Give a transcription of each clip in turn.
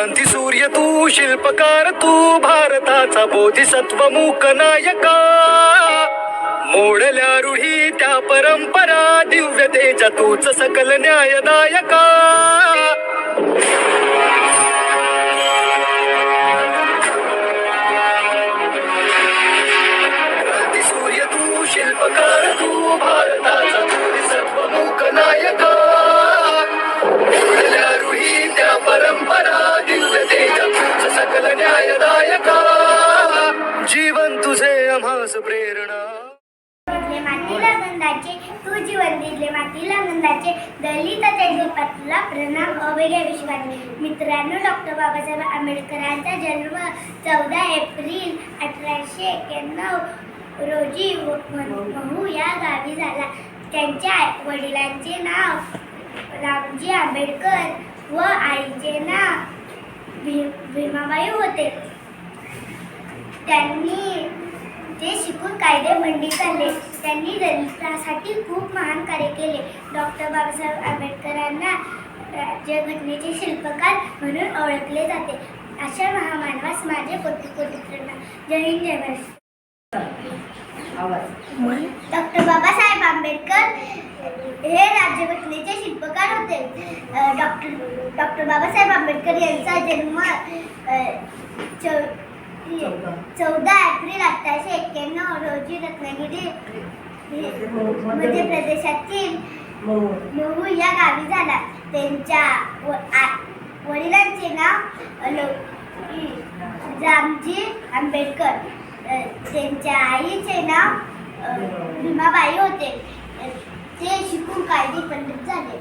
क्रांती सूर्य तू शिल्पकार तू भारताचा बोधिसत्व मूक नायका. मोडल्या रूढी त्या परंपरा दिव्य तेज तूच सकल न्यायदायका. दिवस प्रेरणा. मातीला गंधाचे तू जीवन दिले मातीला गंधाचे दलित जगदीपातला प्रणाम अवघ्या विश्वाने. मित्रांनो डॉक्टर बाबासाहेब आंबेडकरांचा जन्म चौदा एप्रिल अठराशे एक्याण्णव रोजी महू या गावी झाला. त्यांच्या आई- वडिलांचे नाव रामजी आंबेडकर व आईचे नाव भी भीमाबाई होते. त्यांनी ते शिकून कायदे मंडी झाले त्यांनी दलितांसाठी खूप महान कार्य केले. डॉक्टर बाबासाहेब आंबेडकरांना राज्यघटनेचे शिल्पकार म्हणून ओळखले जाते. अशा महामानवास माझे कोटी कोटी प्रणाम जय हिंद जय महाराष्ट्र. डॉक्टर बाबासाहेब आंबेडकर हे राज्यघटनेचे शिल्पकार होते. डॉक्टर डॉक्टर बाबासाहेब आंबेडकर यांचा जन्म चौ- चौदा एप्रिल अठराशे एक्क्याण्णव रोजी रत्नागिरी मध्य प्रदेशातील महू या गावी झाला. त्यांच्या वडिलांचे नाव रामजी आंबेडकर. त्यांच्या आईचे नाव भीमाबाई होते. ते शिकून कायदे पंडित झाले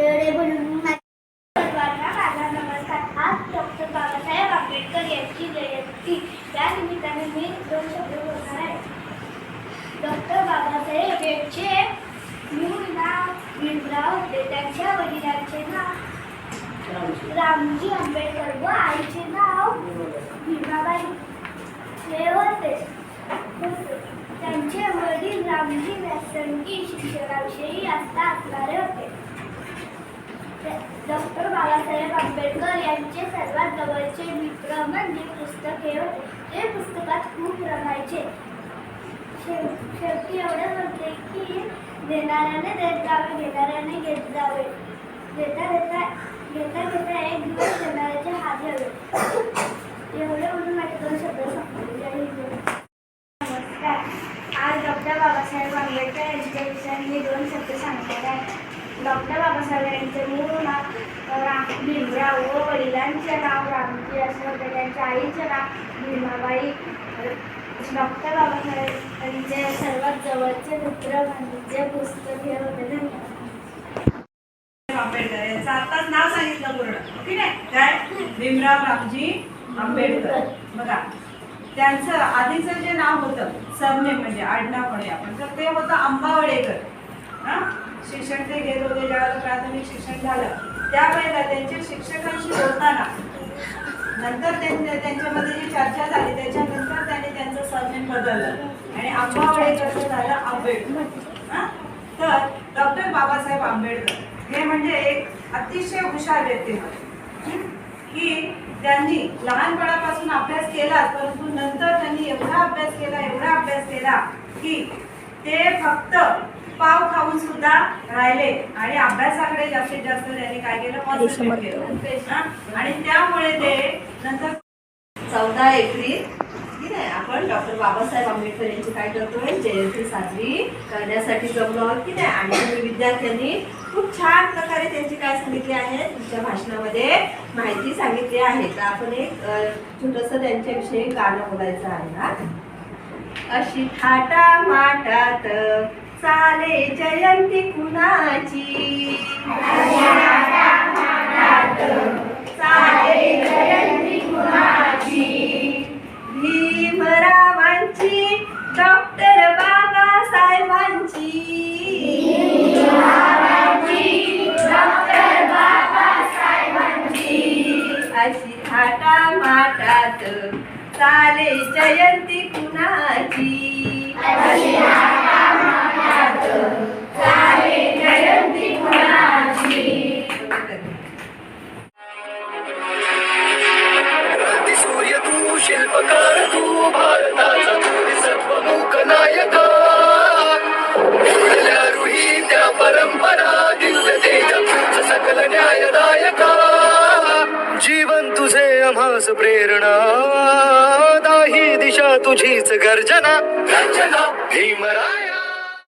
एवढे बोलून मा- सर्वांना माझा नमस्कार आज डॉक्टर बाबासाहेब आंबेडकर यांची जयंती या निमित्ताने मी दोन शब्द बोलणार आहे डॉक्टर बाबासाहेब आंबेडचे मूळ नाव भीमराव होते त्यांच्या वडिलांचे नाव रामजी आंबेडकर व आईचे नाव भीमाबाई हे होते त्यांचे वडील रामजी व्यासंगी शिक्षकाविषयी आस्था असणारे होते. डॉक्टर बाबासाहेब आंबेडकर यांचे सर्वात जवळचे मित्र म्हणजे पुस्तक हे होते. ते पुस्तकात खूप रमायचे शेव- शेवटी एवढं होते की देणाऱ्याने देत जावे घेणाऱ्याने घेत जावे. देता देता घेता घेता एक दिवस देणाऱ्याचे हात घ्यावे एवढे म्हणून माझे दोन शब्द संपले नमस्कार. आज डॉक्टर बाबासाहेब आंबेडकर यांच्या विषयाने मी दोन शब्द सांगणार आहे. डॉक्टर बाबासाहेब यांचे मूळ नाव राम भीमराव व वडिलांच्या नाव असं असे होते त्यांच्या आईचे नाव भीमाबाई डॉक्टर बाबासाहेब यांचे सर्वात जवळचे मित्र म्हणजे पुस्तक हे होते धन्यवाद आंबेडकर यांचं आताच नाव सांगितलं पूर्ण. ठीक आहे? काय भीमराव रामजी आंबेडकर. बघा त्यांचं आधीचं जे नाव होतं सरनेम म्हणजे आडनाव म्हणूया आपण. तर ते होतं अंबावडेकर हा? शिक्षण ते घेत होते ज्यावेळेला प्राथमिक शिक्षण झालं. त्यावेळेला त्यांच्या शिक्षकांशी बोलताना नंतर त्यांच्यामध्ये जी चर्चा झाली त्याच्यानंतर त्यांनी त्यांचं सरनेम बदललं. आणि अंबावडेकरचं झालं आंबेडकर. हा? तर डॉक्टर बाबासाहेब आंबेडकर हे म्हणजे एक अतिशय हुशार व्यक्ती की त्यांनी लहानपणापासून अभ्यास केला परंतु नंतर त्यांनी एवढा अभ्यास केला एवढा अभ्यास केला की ते फक्त पाव खाऊन सुद्धा राहिले. आणि अभ्यासाकडे जास्तीत जास्त त्यांनी काय केलं? आणि त्यामुळे ते नंतर चौदा एप्रिल ठीक आहे आपण डॉक्टर बाबासाहेब आंबेडकर यांची काय करतोय? जयंती साजरी करण्यासाठी जमलो आहोत की नाही आणि तुम्ही विद्यार्थ्यांनी खूप छान प्रकारे त्यांची काय सांगितले आहे? तुमच्या भाषणामध्ये माहिती सांगितली आहे. तर आपण एक छोटस त्यांच्याविषयी गाणं बोलायचं आहे. ना अशी थाटा चाले जयंती कुणाची? जयंती कुणाची? भीमरावांची डॉक्टर बाबासाहेबांची. डॉक्टर बाबासाहेबांची. अशी थाटा माटात चाले जयंती कुणाची? उपकार तू भारताचा थोडी सर्वमुख नायक रुही त्या परंपरा दिल तेजा सकल न्यायदायका. जीवन तुझे आम्हास प्रेरणा दाही दिशा तुझीच गर्जना. गर्जना. भीमराय